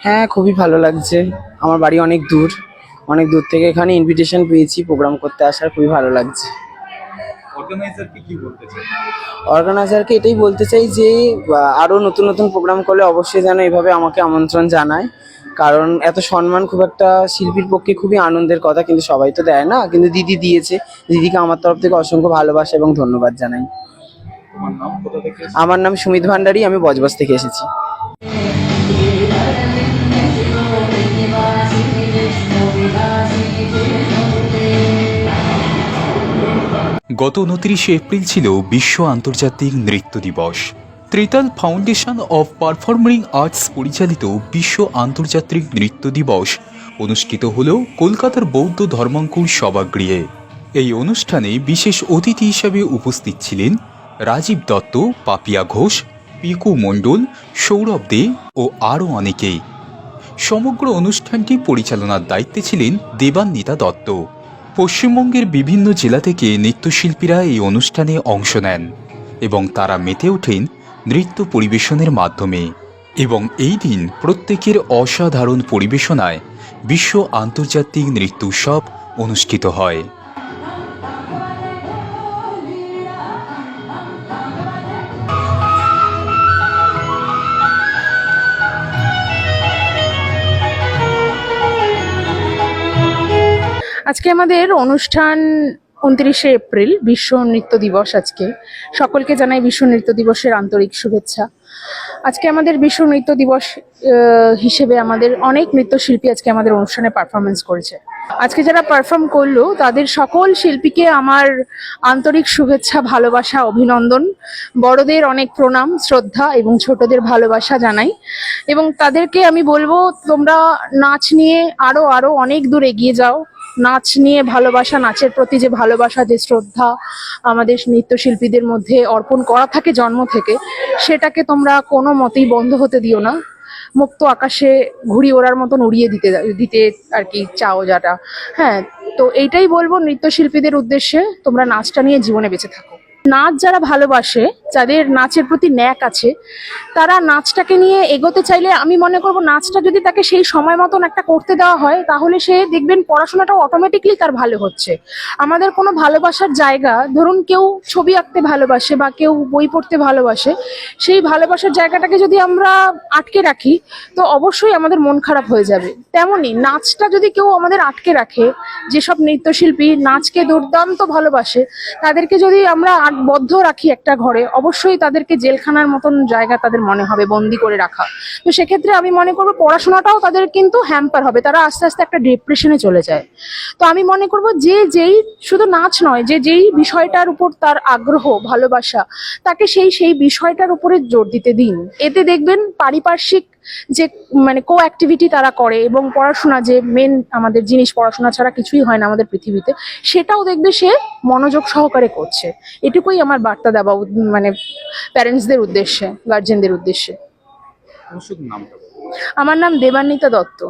হ্যাঁ খুবই ভালো লাগছে। আমার বাড়ি অনেক দূর। অনেক দূর থেকে এখানে ইনভিটেশন পেয়েছি প্রোগ্রাম করতে আসার খুবই ভালো লাগছে। অর্গানাইজারকে এটাই বলতে চাই যে আরও নতুন নতুন প্রোগ্রাম করলে অবশ্যই যেন এভাবে আমাকে আমন্ত্রণ জানায়। কারণ এত সম্মান খুব একটা শিল্পীর পক্ষে খুবই আনন্দের কথা কিন্তু সবাই তো দেয় না। কিন্তু দিদি দিয়েছে। দিদিকে আমার তরফ থেকে অসংখ্য ভালোবাসা এবং ধন্যবাদ জানাই? আমার নাম সুমিত ভান্ডারী আমি বজবজ থেকে এসেছি। গত উনত্রিশে এপ্রিল ছিল বিশ্ব আন্তর্জাতিক নৃত্য দিবস। Tritaal foundation of performing arts পরিচালিত বিশ্ব আন্তর্জাতিক নৃত্য দিবস অনুষ্ঠিত হল কলকাতার বৌদ্ধ ধর্মাঙ্কুর সভাগৃহে। এই অনুষ্ঠানে বিশেষ অতিথি হিসাবে উপস্থিত ছিলেন রাজীব দত্ত, পাপিয়া ঘোষ, পিকু মণ্ডল, সৌরভ দে ও আরও অনেকেই। সমগ্র অনুষ্ঠানটি পরিচালনার দায়িত্বে ছিলেন দেবান্বিতা দত্ত। পশ্চিমবঙ্গের বিভিন্ন জেলা থেকে নৃত্যশিল্পীরা এই অনুষ্ঠানে অংশ নেন এবং তারা মেতে ওঠেন নৃত্য পরিবেশনের মাধ্যমে এবং এই দিন প্রত্যেকের অসাধারণ পরিবেশনায় বিশ্ব আন্তর্জাতিক নৃত্য উৎসব অনুষ্ঠিত হয়। আজকে আমাদের অনুষ্ঠান উনত্রিশে এপ্রিল, বিশ্ব নৃত্য দিবস আজকে। সকলকে জানাই বিশ্ব নৃত্য দিবসের আন্তরিক শুভেচ্ছা। আজকে আমাদের বিশ্ব নৃত্য দিবস হিসেবে আমাদের অনেক নৃত্যশিল্পী আজকে আমাদের অনুষ্ঠানে পারফরমেন্স করেছে। আজকে যারা পারফর্ম করল, তাদের সকল শিল্পীকে আমার আন্তরিক শুভেচ্ছা, ভালোবাসা, অভিনন্দন, বড়দের অনেক প্রণাম, শ্রদ্ধা এবং ছোটদের ভালোবাসা জানাই। এবং তাদেরকে আমি বলব, তোমরা নাচ নিয়ে আরও আরও অনেক দূর এগিয়ে যাও। নাচ নিয়ে ভালোবাসা, নাচের প্রতি যে ভালোবাসা, যে শ্রদ্ধা আমাদের নৃত্যশিল্পীদের মধ্যে অর্পণ করা থাকে জন্ম থেকে, সেটাকে তোমরা কোনো মতেই বন্ধ হতে দিও না। মুক্ত আকাশে ঘুড়ি ওড়ার মতন উড়িয়ে দিতে দিতে আর কি চাও যাটা হ্যাঁ তো এইটাই বলব নৃত্যশিল্পীদের উদ্দেশ্যে, তোমরা নাচটা নিয়ে জীবনে বেঁচে থাকো। নাচ যারা ভালোবাসে, যাদের নাচের প্রতি ন্যাক আছে, তারা নাচটাকে নিয়ে এগোতে চাইলে আমি মনে করব নাচটা যদি তাকে সেই সময় মতন একটা করতে দেওয়া হয়, তাহলে সে দেখবেন পড়াশোনাটা অটোমেটিকলি তার ভালো হচ্ছে। আমাদের কোনো ভালোবাসার জায়গা, ধরুন কেউ ছবি আঁকতে ভালোবাসে বা কেউ বই পড়তে ভালোবাসে, সেই ভালোবাসার জায়গাটাকে যদি আমরা আটকে রাখি, তো অবশ্যই আমাদের মন খারাপ হয়ে যাবে। তেমনই নাচটা যদি কেউ আমাদের আটকে রাখে, যেসব নৃত্যশিল্পী নাচকে দুর্দান্ত ভালোবাসে, তাদেরকে যদি আমরা আট- বদ্ধ রাখি একটা ঘরে, অবশ্যই তাদেরকে জেলখানার মতন জায়গা তাদের মনে হবে, বন্দি করে রাখা। তো সেক্ষেত্রে আমি মনে করব পড়াশোনাটাও তাদের কিন্তু হ্যাম্পার হবে, তারা আস্তে আস্তে একটা ডিপ্রেশনে চলে যায়। তো আমি মনে করব যে যেই শুধু নাচ নয়, যে যেই বিষয়টার উপর তার আগ্রহ, ভালোবাসা, তাকে সেই সেই বিষয়টার উপরে জোর দিতে দিন। এতে দেখবেন পারিপার্শ্বিক যে মানে কো অ্যাক্টিভিটি তারা করে এবং পড়াশোনা যে মেন আমাদের জিনিস পড়াশোনা ছাড়া কিছুই হয় না আমাদের পৃথিবীতে সেটাও দেখবে সে মনোযোগ সহকারে করছে। এটুকুই আমার বার্তা দেওয়া মানে প্যারেন্টসদের উদ্দেশ্যে গার্জেনদের উদ্দেশ্যে। আমার নাম দেবান্বিতা দত্ত।